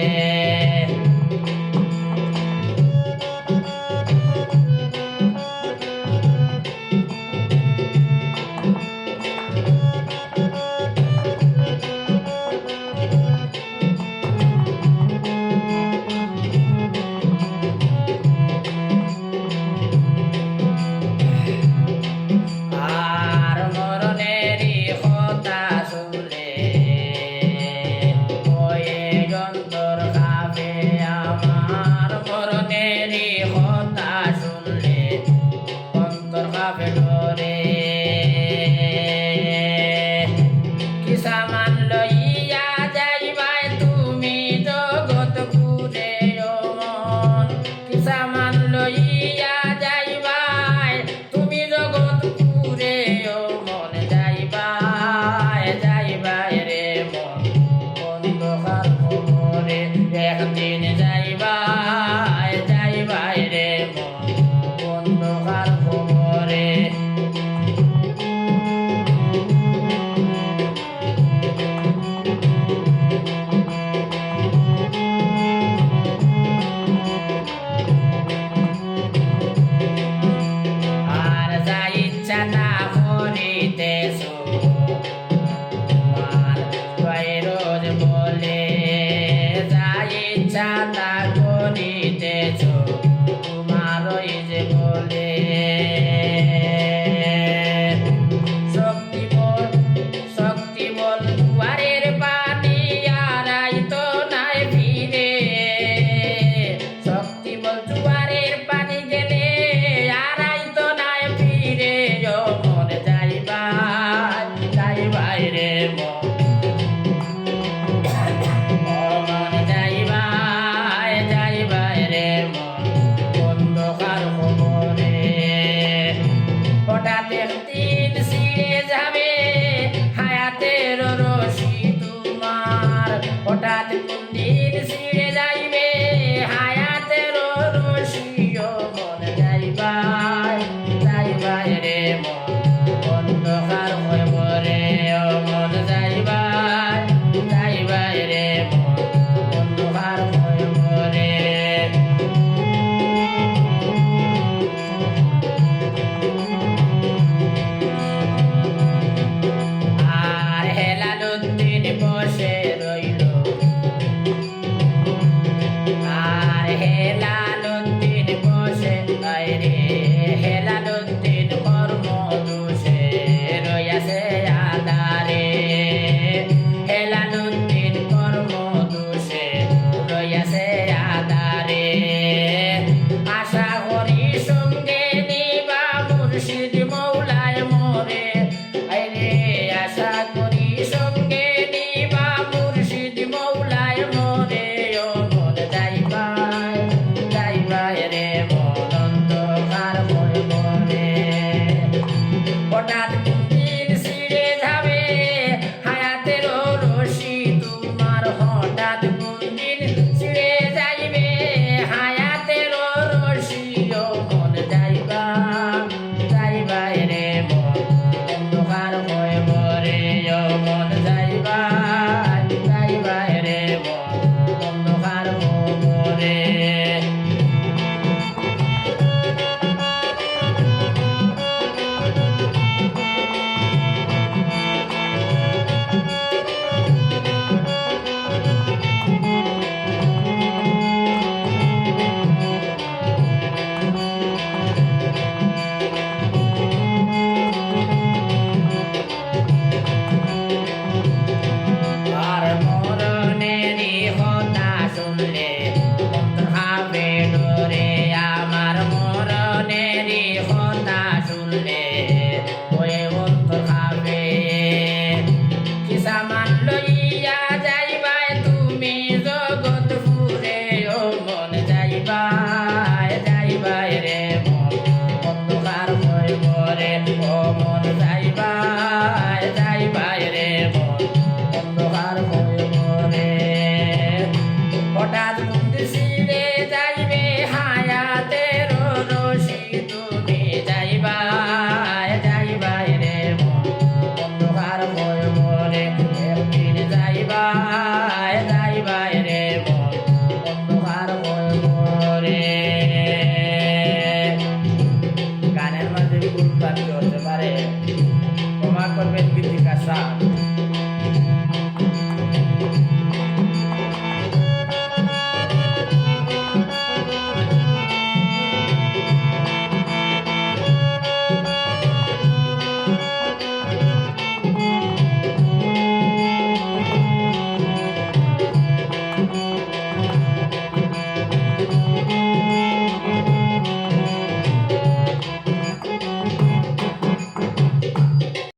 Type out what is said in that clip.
Eh, লাভ করে কি সামান তুমি জগত ঘুরে মন কি সামান লইয়া তুমি জগত ঘুরে মন যাইবাই যাইবাই বন্ধ হার মরে একদিন যাই what hotat light in. যাইবার যাইবার। awet binti kasar